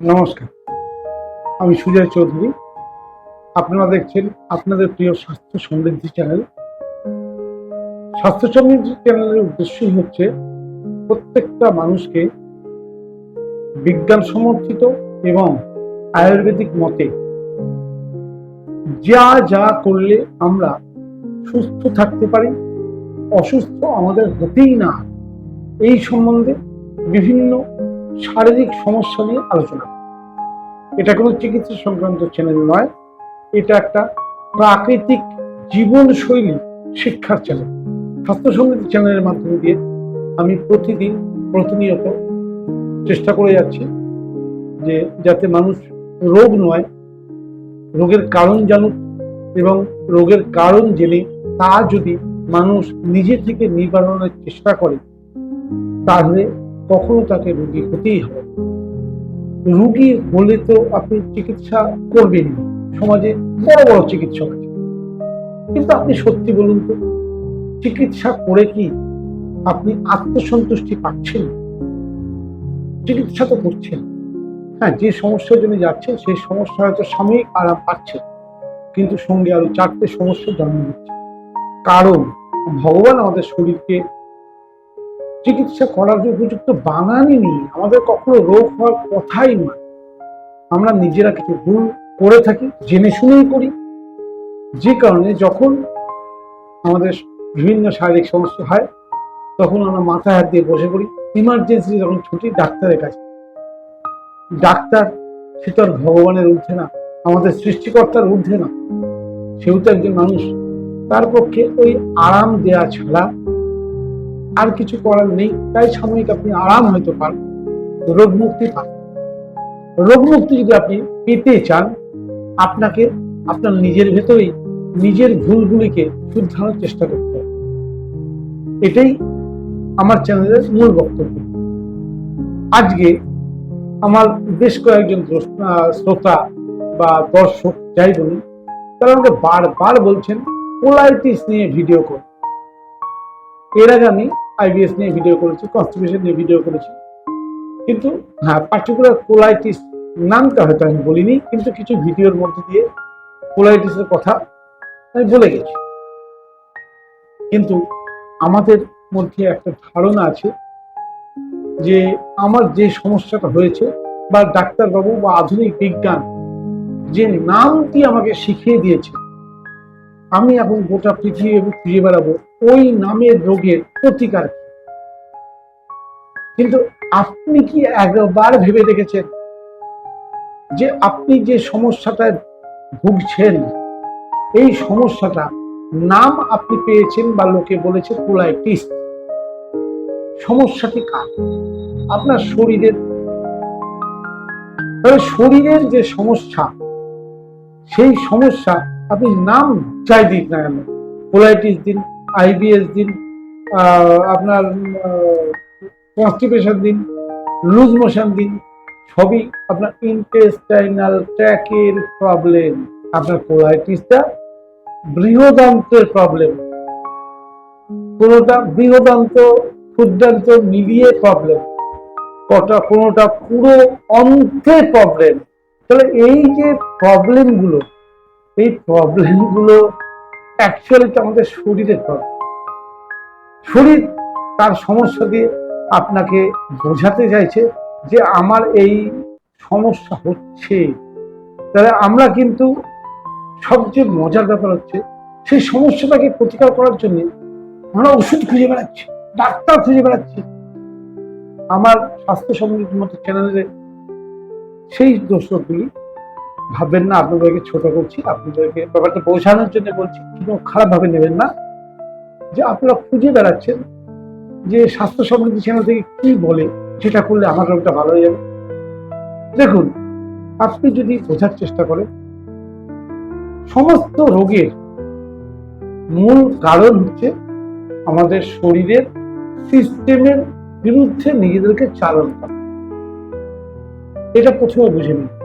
নমস্কার। আমি সুজয় চৌধুরী। আপনারা দেখছেন আপনাদের প্রিয় স্বাস্থ্য সমৃদ্ধি চ্যানেল। স্বাস্থ্য সমৃদ্ধি চ্যানেলের উদ্দেশ্যই হচ্ছে প্রত্যেকটা মানুষকে বিজ্ঞান সমর্থিত এবং আয়ুর্বেদিক মতে যা যা করলে আমরা সুস্থ থাকতে পারি, অসুস্থ আমাদের হতেই না। এই সম্বন্ধে বিভিন্ন শারীরিক সমস্যা নিয়ে আলোচনা। এটা কোনো চিকিৎসা সংক্রান্ত চ্যানেল নয়। এটা একটা প্রাকৃতিক জীবনশৈলী শিক্ষার চ্যানেল স্বাস্থ্য সমৃদ্ধি চ্যানেলের মাধ্যমে দিয়ে আমি প্রতিদিন প্রতিনিয়ত চেষ্টা করে যাচ্ছি যে যাতে মানুষ রোগ নয়, রোগের কারণ জানুক এবং রোগের কারণ জেনে তা যদি মানুষ নিজে থেকে নিবারণের চেষ্টা করে, তাহলে কখনো তাকে রোগী হতেই হবে। রুগী হলে তো আপনি চিকিৎসা করবেন সমাজে বড় বড় চিকিৎসক কিন্তু আপনি সত্যি বলুন তো, চিকিৎসা করে কি আপনি আত্মসন্তুষ্টি পাচ্ছেন? চিকিৎসা তো করছেন। হ্যাঁ যে সমস্যার জন্য যাচ্ছেন, সেই সমস্যা হয়তো সাময়িক আরাম পাচ্ছেন কিন্তু সঙ্গে আরও চারটে সমস্যা জন্ম দিচ্ছে। কারণ ভগবান আমাদের শরীরকে চিকিৎসা করার উপযুক্ত বানানই আমাদের কখনো রোগ হওয়ার কথাই নয়। আমরা নিজেরা কিছু ভুল করে থাকি, জেনে শুনেই করি। যে কারণে যখন আমাদের বিভিন্ন শারীরিক সমস্যা হয়, তখন আমরা মাথায় হাত দিয়ে বসে পড়ি। ইমার্জেন্সি যখন ছুটি, ডাক্তারের কাছে। ডাক্তার, সে তো আর ভগবানের ঊর্ধ্বে না, আমাদের সৃষ্টিকর্তার ঊর্ধ্বে না। সেও তো একজন মানুষ। তার পক্ষে ওই আরাম দেয়া ছাড়া আর কিছু করার নেই, তাই সাময়িক আপনি আরাম হয়তো পান। রোগ মুক্তি পান। রোগ মুক্তি যদি আপনি পেতে চান, আপনাকে আপনার নিজের ভেতরেই নিজের ভুলগুলিকে শুদ্ধানোর চেষ্টা করতে হবে। এটাই আমার চ্যানেলের মূল বক্তব্য। আজকে আমার বেশ কয়েকজন শ্রোতা বা দর্শক, যাই বলুন, তারা আমাকে বারবার বলছেন কোলাইটিস নিয়ে ভিডিও করুন এর আগে আমি আইবিএস নিয়ে ভিডিও করেছি কনস্টিপেশন নিয়ে ভিডিও করেছি। কিন্তু হ্যাঁ পার্টিকুলার কোলাইটিস নামটা হয়তো আমি বলিনি, কিন্তু কিছু ভিডিওর মধ্যে দিয়ে কোলাইটিসের কথা আমি বলে গেছি। কিন্তু আমাদের মধ্যে একটা ধারণা আছে যে আমার যে সমস্যাটা হয়েছে বা ডাক্তারবাবু বা আধুনিক বিজ্ঞান যে নামটি আমাকে শিখিয়ে দিয়েছে, আমি এখন গোটা পৃথিবী খুঁজে বেড়াবো। ওই নামের রোগের প্রতিকার। কিন্তু আপনি কি একবার ভেবে দেখেছেন যে আপনি যে সমস্যাটায় ভুগছেন, এই সমস্যাটা নাম আপনি পেয়েছেন বা লোকে বলেছে কোলাইটিস? সমস্যাটি কার? আপনার শরীরের। তাহলে শরীরের যে সমস্যা, সেই সমস্যা আপনি নাম চাই দিন না কেন, কোলাইটিস দিন আইবিএস দিন আপনার কনস্টিপেশন দিন লুজ মোশন দিন, সবই আপনার ইন্টেস্টাইনাল ট্র্যাকের প্রবলেম আপনার কোলাইটিসটা বৃহদান্তের প্রবলেম কোনোটা বৃহদান্ত ক্ষুদ্রান্ত মিলিয়ে প্রবলেম কটা কোনোটা পুরো অন্তে প্রবলেম তাহলে এই যে প্রবলেমগুলো এই প্রবলেমগুলো অ্যাকচুয়ালি তো আমাদের শরীরের প্রবলেম শরীর তার সমস্যা দিয়ে আপনাকে বোঝাতে চাইছে যে আমার এই সমস্যা হচ্ছে। তাহলে আমরা কিন্তু সবচেয়ে মজার ব্যাপার হচ্ছে, সেই সমস্যাটাকে প্রতিকার করার জন্য আমরা ওষুধ খুঁজে বেড়াচ্ছি, ডাক্তার খুঁজে বেড়াচ্ছি। আমার স্বাস্থ্য সমৃদ্ধির মতো চ্যানেলে সেই দর্শকগুলি ভাববেন না, আপনাদেরকে ছোট করছি আপনাদেরকে ব্যাপারটা বোঝানোর জন্য বলছি কিন্তু খারাপ ভাবে নেবেন না। যে আপনারা খুঁজে বেড়াচ্ছেন যে স্বাস্থ্য সমৃদ্ধি চ্যানেল থেকে কি বলে, সেটা করলে আমার রোগটা ভালো হয়ে যাবে। দেখুন, আপনি যদি বোঝার চেষ্টা করেন, সমস্ত রোগের মূল কারণ হচ্ছে আমাদের শরীরের সিস্টেমের বিরুদ্ধে নিজেদেরকে চালন। করা এটা প্রথমে বুঝে নিন।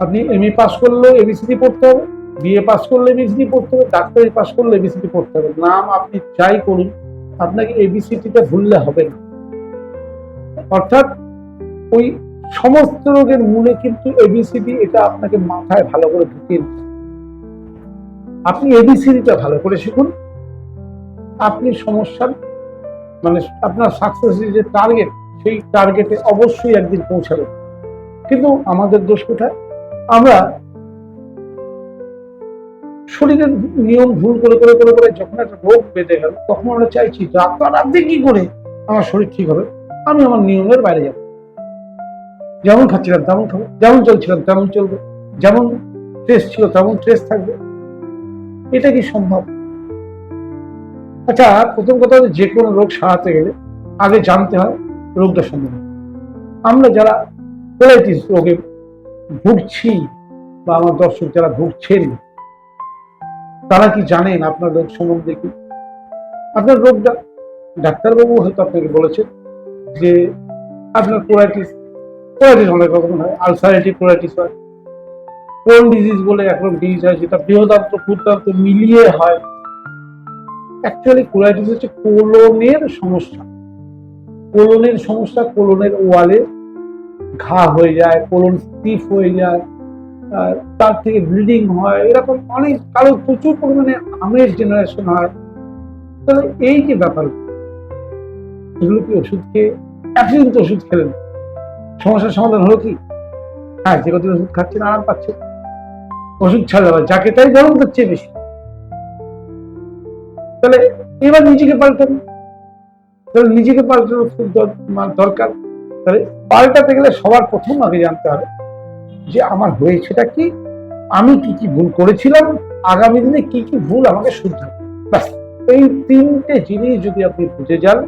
আপনি এম এ পাস করলেও এবিসিডি পড়তে হবে বিএ পাস করলে এবিসিডি পড়তে হবে, ডাক্তারি পাস করলে এবিসিডি পড়তে হবে। নাম আপনি যাই করুন, আপনাকে এবিসিডিটা ভুললে হবে না। অর্থাৎ ওই সমস্ত রোগের মূলে কিন্তু এবিসিডি এটা আপনাকে মাথায় ভালো করে ঢুকিয়ে দিতে। আপনি এবিসিডিটা ভালো করে শিখুন। আপনি সমস্যার মানে আপনার সাকসেসের যে টার্গেট সেই টার্গেটে অবশ্যই একদিন পৌঁছাবেন। কিন্তু আমাদের দোষ কোথায়? আমরা শরীরের নিয়ম ভুল করে করে করে করে যখন একটা রোগ বেঁধে গেল, তখন আমরা চাইছি আপনি কি করে? আমার শরীর ঠিক হবে। আমি আমার নিয়মের বাইরে যাব। যেমন খাচ্ছিলাম তেমন খাব, যেমন চলছিলাম তেমন চলবে, যেমন ট্রেস ছিল তেমন ট্রেস থাকবে। এটা কি সম্ভব? আচ্ছা প্রথম কথা হচ্ছে যে কোনো রোগ সারাতে গেলে আগে জানতে হয় রোগটা সম্বন্ধে। আমরা যারা কোলাইটিস রোগে ভুগছি বা আমার দর্শক যারা ভুগছেন, তারা কি জানেন আপনার রোগ সম্বন্ধে কি? আপনার রোগটা, ডাক্তারবাবু হয়তো আপনাকে বলেছেন যে আপনার কোলাইটিস কোলাইটিস অনেক রকম হয় আলসারেটিভ কোলাইটিস হয়। কোন ডিজিজ বলে একরকম ডিজিজ হয়, যেটা বৃহদান্ত ক্ষুদ্রান্ত মিলিয়ে হয়। অ্যাকচুয়ালি কোলাইটিস হচ্ছে কোলনের সমস্যা। কোলনের সমস্যা কোলনের ওয়ালে ঘা হয়ে যায়, কোলন স্টিফ হয়ে যায় তার থেকে ব্লিডিং হয়, এরকম অনেক, কারও প্রচুর পরিমাণে আমের জেনারেশন হয়। তাহলে এই যে ব্যাপার, এগুলো কি ওষুধ খেয়ে, একদিন তো ওষুধ খেলেন? সমস্যার সমাধান হলো কি? হ্যাঁ যে কদিন ওষুধ খাচ্ছেন, আরাম পাচ্ছেন। ওষুধ ছাড়া যাকে তাই গরম হচ্ছে বেশি। তাহলে এবার নিজেকে পাল্টান। তাহলে নিজেকে পাল্টানোর খুব মানে দরকার। তাহলে পাল্টাতে গেলে সবার প্রথম আগে জানতে হবে যে আমার হয়েছেটা কি, আমি কি কি ভুল করেছিলাম, আগামী দিনে কি কি ভুল আমাকে হবে। ব্যাস, এই তিনটে জিনিস যদি আপনি বুঝে যান,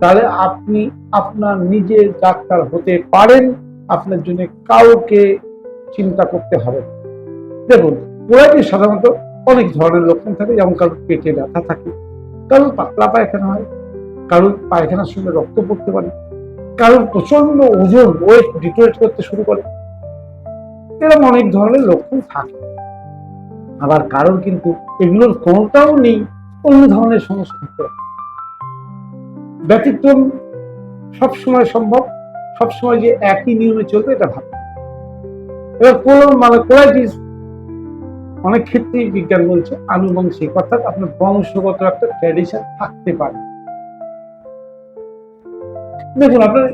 তাহলে আপনি আপনার নিজের ডাক্তার হতে পারেন, আপনার জন্য কাউকে চিন্তা করতে হবে দেখুন কোলাইটিস সাধারণত অনেক ধরনের লক্ষণ থাকে, যেমন কারোর পেটে ব্যথা থাকে, কারোর পাতলা পায়খানা হয়, কারোর পায়খানার সঙ্গে রক্ত পড়তে পারে কারোর প্রচণ্ড ওজন ওয়েট ডিটোরেট করতে শুরু করে। এরকম অনেক ধরনের লক্ষণ থাকে। আবার কারোর কিন্তু এগুলোর কোনোটাও নেই, অন্য ধরনের সমস্যা ব্যতিক্রম সবসময় সম্ভব, সবসময় যে একই নিয়মে চলবে এটা ভাব এবার কোন মানে কোলাইটিস অনেক ক্ষেত্রেই বিজ্ঞান বলছে, আনুবংশিক, অর্থাৎ আপনার বংশগত একটা ট্র্যাডিশন থাকতে পারে। দেখুন, আপনার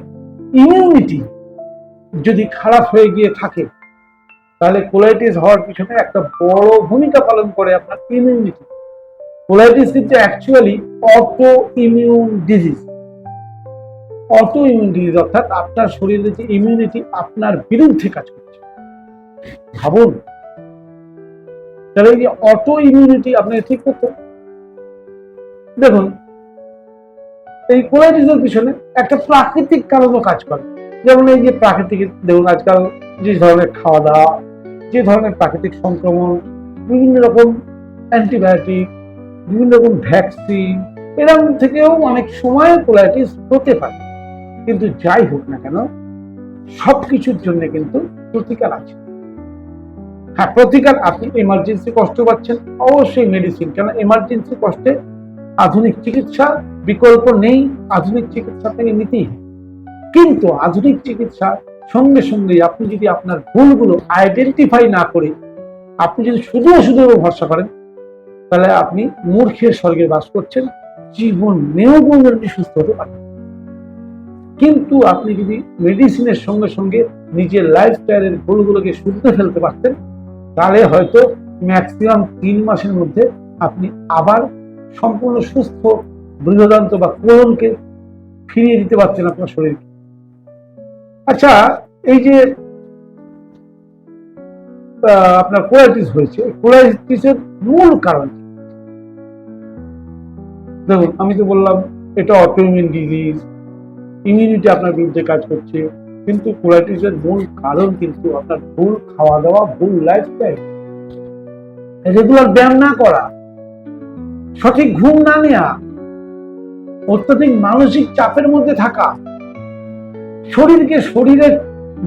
ইমিউনিটি যদি খারাপ হয়ে গিয়ে থাকে, তাহলে কোলাইটিস হওয়ার পিছনে একটা বড় ভূমিকা পালন করে আপনার ইমিউনিটি কোলাইটিস কিন্তু actually auto immune disease auto immune disease অর্থাৎ আপনার শরীরে যে ইমিউনিটি আপনার বিরুদ্ধে কাজ করছে। ভাবুন, তাহলে অটো ইমিউনিটি আপনাকে ঠিক করতে দেখুন এই কোলাইটিসের পিছনে একটা প্রাকৃতিক কারণও কাজ করে। যেমন এই যে প্রাকৃতিক, দেখুন আজকাল যে ধরনের খাওয়া দাওয়া যে ধরনের প্রাকৃতিক সংক্রমণ, বিভিন্ন রকম অ্যান্টিবায়োটিক, বিভিন্ন রকম ভ্যাকসিন, এরকম থেকেও অনেক সময় কোলাইটিস হতে পারে। কিন্তু যাই হোক না কেন সব কিছুর জন্য কিন্তু প্রতিকার আছে। হ্যাঁ প্রতিকার আপনি এমার্জেন্সি কষ্ট পাচ্ছেন, অবশ্যই মেডিসিন কেন এমার্জেন্সি কষ্টে আধুনিক চিকিৎসা বিকল্প নেই আধুনিক চিকিৎসা থেকে নিতেই কিন্তু আধুনিক চিকিৎসা সঙ্গে সঙ্গে আপনি যদি আপনার ভুলগুলো আইডেন্টিফাই না করে আপনি যদি শুধু শুধু ভরসা করেন, তাহলে আপনি মূর্খের স্বর্গে বাস করছেন, জীবন নেও আপনি সুস্থ হতে পারেন কিন্তু আপনি যদি মেডিসিনের সঙ্গে সঙ্গে নিজের লাইফস্টাইলের ভুলগুলোকে শুধরে ফেলতে পারতেন, তাহলে হয়তো ম্যাক্সিমাম তিন মাসের মধ্যে আপনি আবার সম্পূর্ণ সুস্থ বৃহদান্ত বা কোলনকে ফিরিয়ে দিতে পারছেন আপনার শরীরকে। আচ্ছা এই যে আপনার কোলাইটিস হয়েছে কোলাইটিসের মূল কারণ দেখুন, আমি তো বললাম, এটা অটোইমিউন ডিজিজ ইমিউনিটি আপনার বিরুদ্ধে কাজ করছে, কিন্তু কোলাইটিসের মূল কারণ কিন্তু আপনার ভুল খাওয়া দাওয়া ভুল লাইফস্টাইল রেগুলার ব্যায়াম না করা, সঠিক ঘুম না নেওয়া অত্যধিক মানসিক চাপের মধ্যে থাকা। শরীরকে শরীরের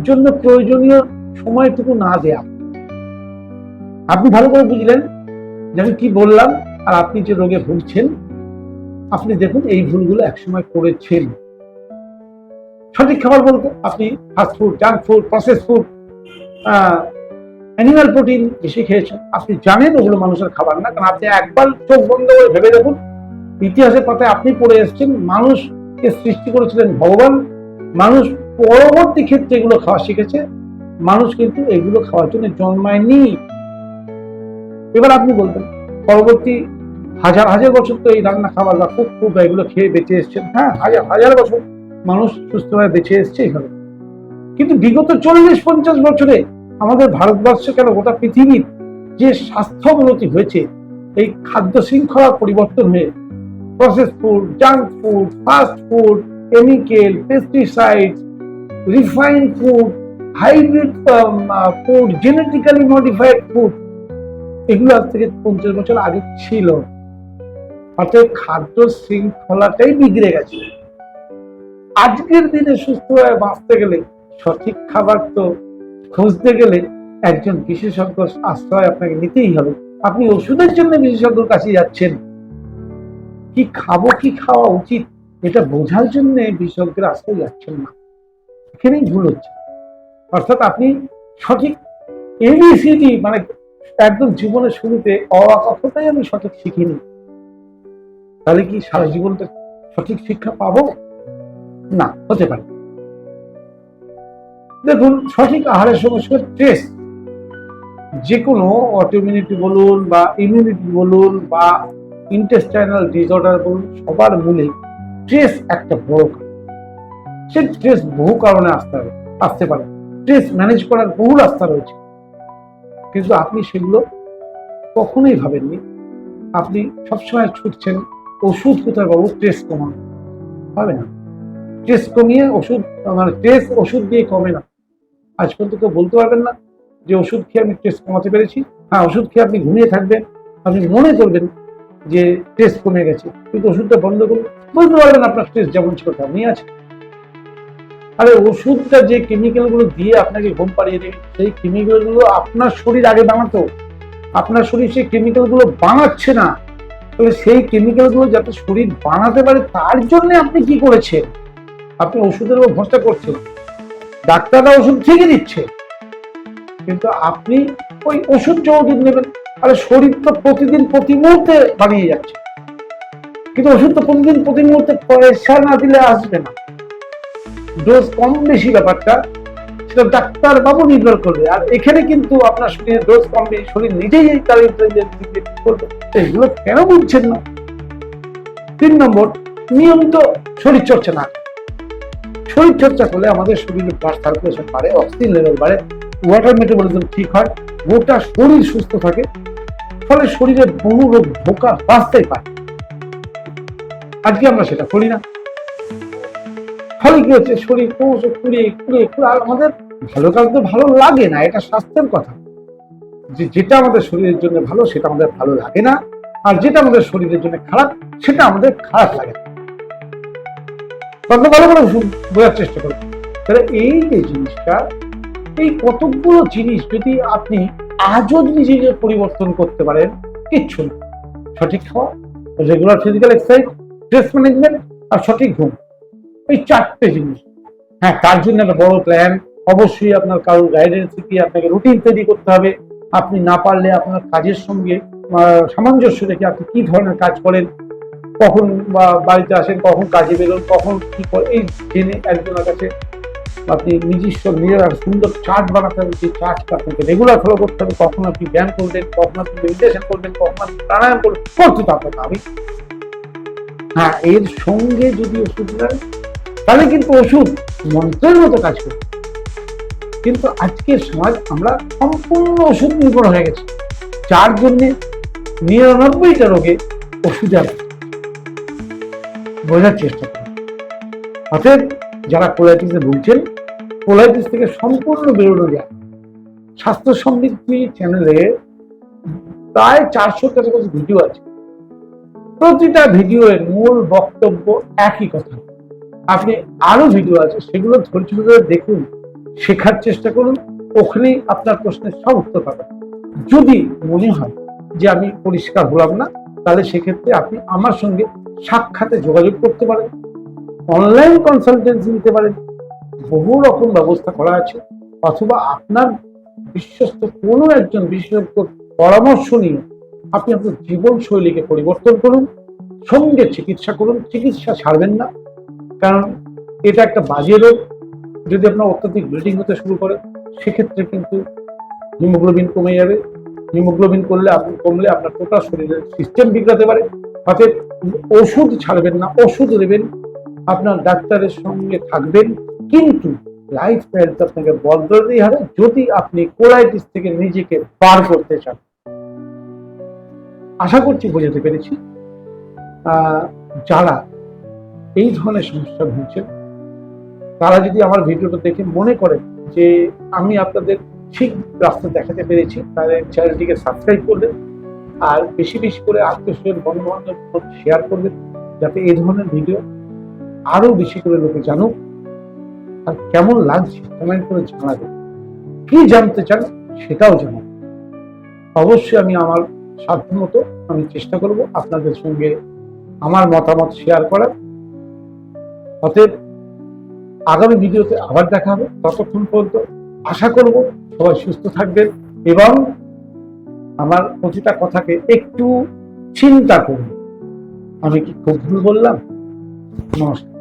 জন্য প্রয়োজনীয় সময়টুকু না দেয়া। আপনি ভালো করে বুঝলেন যে আমি কি বললাম আর আপনি যে রোগে ভুগছেন, আপনি দেখুন এই ভুলগুলো একসময় করেছেন। সঠিক খাবার বলতে আপনি fast food junk food process food animal protein বেশি খেয়েছেন। আপনি জানেন ওগুলো মানুষের খাবার না, কারণ আপনি একবার চোখ বন্ধ করে ভেবে দেখুন ইতিহাসের পাতায় আপনি পড়ে এসেছেন, মানুষকে সৃষ্টি করেছিলেন ভগবান, মানুষ পরবর্তী ক্ষেত্রে এগুলো খাওয়া শিখেছে, মানুষ কিন্তু এগুলো খাওয়ার জন্য জন্মায়নি। এবার আপনি বলবেন, পরবর্তী হাজার হাজার বছর তো এই রান্না খাবার বা খুব খুব এগুলো খেয়ে বেঁচে এসছেন। হ্যাঁ হাজার হাজার বছর মানুষ সুস্থভাবে বেঁচে এসছে এইভাবে কিন্তু বিগত চল্লিশ, পঞ্চাশ বছরে আমাদের ভারতবর্ষে কেন গোটা পৃথিবীর যে স্বাস্থ্য উন্নতি হয়েছে, এই খাদ্য শৃঙ্খলা পরিবর্তন হয়ে process food junk food fast food chemical pesticide refined food hybrid food genetically modified food এগুলো আজ থেকে পঞ্চাশ বছর আগে ছিল। অর্থাৎ খাদ্য শৃঙ্খলাটাই বিগড়ে গেছে। আজকের দিনে সুস্থভাবে বাঁচতে গেলে, সঠিক খাবার তো খুঁজতে গেলে একজন বিশেষজ্ঞ আশ্রয় আপনাকে নিতেই হবে। আপনি ওষুধের জন্য বিশেষজ্ঞর কাছে যাচ্ছেন কি খাব, কি খাওয়া উচিত? এটা বোঝার জন্য বিশেষজ্ঞের আশ্রয় যাচ্ছেন না। এখানেই ভুল হচ্ছে। অর্থাৎ আপনি সঠিক এবিসিডি মানে একদম জীবনের শুরুতে অ আমি সঠিক শিখিনি। তাহলে কি সারা জীবনটা সঠিক শিক্ষা পাবো? না, হতে পারে। দেখুন, সঠিক আহারের সঙ্গে সঙ্গে স্ট্রেস যে কোনো অটোমিউনিটি বলুন বা ইমিউনিটি বলুন বা ইন্টেস্টাইনাল ডিসঅর্ডার বলুন, সবার মূলে স্ট্রেস একটা বড় কারণ। সে স্ট্রেস বহু কারণে আসতে হবে, আসতে পারে। স্ট্রেস ম্যানেজ করার বহু রাস্তা রয়েছে। কিন্তু আপনি সেগুলো কখনোই ভাবেননি। আপনি সবসময় ছুটছেন, ওষুধ কোথায় পাবো? স্ট্রেস কমানো। হবে না। স্ট্রেস কমিয়ে ওষুধ মানে স্ট্রেস ওষুধ দিয়ে কমে না। আজ পর্যন্ত কেউ বলতে পারবেন না যে ওষুধ খেয়ে আমি স্ট্রেস কমাতে পেরেছি। হ্যাঁ ওষুধ খেয়ে আপনি ঘুমিয়ে থাকবেন। আপনি মনে করবেন যে স্ট্রেস কমে গেছে। কিন্তু ওষুধটা বন্ধ করুন। বলতে পারবেন আপনার স্ট্রেস যেমন ছিল তেমনই আছে। আরে ওষুধটা যে কেমিক্যালগুলো দিয়ে আপনাকে ঘুম পাড়িয়ে দেবে, সেই কেমিক্যালগুলো আপনার শরীর আগে বানাতো। আপনার শরীর সেই কেমিক্যালগুলো বানাচ্ছে না। তাহলে সেই কেমিক্যালগুলো যাতে শরীর বানাতে পারে, তার জন্য আপনি কি করেছেন? আপনি ওষুধের উপর ভরসা করছেন। ডাক্তাররা ওষুধ ঠিকই দিচ্ছে। কিন্তু আপনি ওই ওষুধ যৌদিন নেবেন। আরে শরীর তো প্রতিদিন, প্রতি মুহূর্তে বানিয়ে যাচ্ছে। কিন্তু ওষুধ তো প্রতিদিন, প্রতি মুহূর্তে পয়সা না দিলে আসবে না। ডোজ কম বেশি ব্যাপারটা, সেটা ডাক্তার বাবু নির্ভর করবে। আর এখানে কিন্তু আপনার শরীরে ডোজ কম বেশি, শরীর নিজেই তার করবে এগুলো কেন বুঝছেন না? তিন নম্বর, নিয়মিত শরীর চর্চা না শরীর চর্চা করলে আমাদের শরীরে ব্লাড সার্কুলেশন বাড়ে অক্সিজেন লেভেল বাড়ে ওয়াটার মেটাবলিজম ঠিক হয়, গোটা শরীর সুস্থ থাকে। ফলে শরীরে বহু রোগ ধোকা বাঁচতেই পারে। আজকে আমরা সেটা করি না। ফলে কি হচ্ছে? শরীর ক্রমশ কুড়িয়ে কুড়িয়ে কুড়ে আর আমাদের ভালো কাজ তো ভালো লাগে না, এটা স্বাস্থ্যের কথা। যে যেটা আমাদের শরীরের জন্য ভালো, সেটা আমাদের ভালো লাগে না। আর যেটা আমাদের শরীরের জন্য খারাপ, সেটা আমাদের খারাপ লাগে না। ভালো করে বোঝার চেষ্টা করুন তাহলে এই যে জিনিসটা, এই কতগুলো জিনিস যদি আপনি আজও নিজেকে পরিবর্তন করতে পারেন, কিচ্ছু না। সঠিক খাওয়া regular physical exercise stress management আর সঠিক ঘুম। এই চারটে জিনিস। হ্যাঁ তার জন্য একটা বড় প্ল্যান অবশ্যই আপনার কারোর গাইডেন্স কি, আপনাকে রুটিন তৈরি করতে হবে। আপনি না পারলে আপনার কাজের সঙ্গে সামঞ্জস্য রেখে আপনি কি ধরনের কাজ করেন, কখন বাড়িতে আসেন, কখন কাজে বেরোন, কখন কি করে এই জেনে একজনের কাছে আপনি নিজস্ব, নিজের সুন্দর চার্ট বানাতে হবে সেই চার্টটা আপনাকে রেগুলার ফলো করতে হবে, কখন আপনি ব্যায়াম করবেন, কখন আপনি মেডিটেশন করবেন, কখন আপনি প্রাণায়াম করবেন করতে তো আপনাকে আমি। হ্যাঁ এর সঙ্গে যদি ওষুধ নেন তাহলে কিন্তু ওষুধ মন্ত্রের মতো কাজ করবে। কিন্তু আজকের সমাজ, আমরা সম্পূর্ণ ওষুধ নির্ভর হয়ে গেছি। যার জন্যে নিরানব্বইটা রোগে ওষুধ বোঝার চেষ্টা করুন। অতএব যারা কোলাইটিসে ভুগছেন, কোলাইটিস থেকে সম্পূর্ণ বেরোনো যায়। স্বাস্থ্য সমৃদ্ধি চ্যানেলে প্রায় চারশো কাছাকাছি ভিডিও আছে। প্রতিটা ভিডিওর মূল বক্তব্য একই কথা। আপনি আরও ভিডিও আছে, সেগুলো ধৈর্য ধরে দেখুন, শেখার চেষ্টা করুন, ওখানেই আপনার প্রশ্নের সব উত্তর পাবেন। যদি মনে হয় যে আমি পরিষ্কার হলাম না, তাহলে সেক্ষেত্রে আপনি আমার সঙ্গে সাক্ষাতে যোগাযোগ করতে পারেন। অনলাইন কনসালটেন্সি নিতে পারেন বহু রকম ব্যবস্থা করা আছে। অথবা আপনার বিশ্বস্ত কোনো একজন বিশেষজ্ঞ পরামর্শ নিয়ে আপনি আপনার জীবনশৈলীকে পরিবর্তন করুন, সঙ্গে চিকিৎসা করুন। চিকিৎসা ছাড়বেন না। কারণ এটা একটা বাজে রোগ। যদি আপনার অত্যাধিক ব্লিডিং হতে শুরু করে, সেক্ষেত্রে কিন্তু হিমোগ্লোবিন কমে যাবে। হিমোগ্লোবিন করলে আপনি, কমলে আপনার টোটাল শরীরের সিস্টেম বিগড়াতে পারে। অতএব ওষুধ ছাড়বেন না। ওষুধ দেবেন আপনার ডাক্তারের সঙ্গে থাকবেন, কিন্তু লাইফ স্টাইলটা আপনাকে বদলাতেই হবে যদি আপনি কোলাইটিস থেকে নিজেকে বার করতে চান। আশা করছি বোঝাতে পেরেছি। যারা এই ধরনের সমস্যা ভুগছেন, তারা যদি আমার ভিডিওটা দেখে মনে করেন যে আমি আপনাদের ঠিক রাস্তা দেখাতে পেরেছি, তাহলে চ্যানেলটিকে সাবস্ক্রাইব করবেন আর বেশি বেশি করে আত্মীয় বন্ধু বান্ধব শেয়ার করবেন, যাতে এই ধরনের ভিডিও আরও বেশি করে লোকে জানুক আর কেমন লাগছে কমেন্ট করে জানাবে। কি জানতে চান সেটাও জানাবেন অবশ্যই আমি আমার সাধ্যমতো আমি চেষ্টা করব আপনাদের সঙ্গে আমার মতামত শেয়ার করার। অতএব আগামী ভিডিওতে আবার দেখা হবে। ততক্ষণ পর্যন্ত আশা করব সবাই সুস্থ থাকবেন এবং আমার প্রতিটা কথাকে একটু চিন্তা করুন। আমি কি খুব ভুল বললাম? নমস্কার।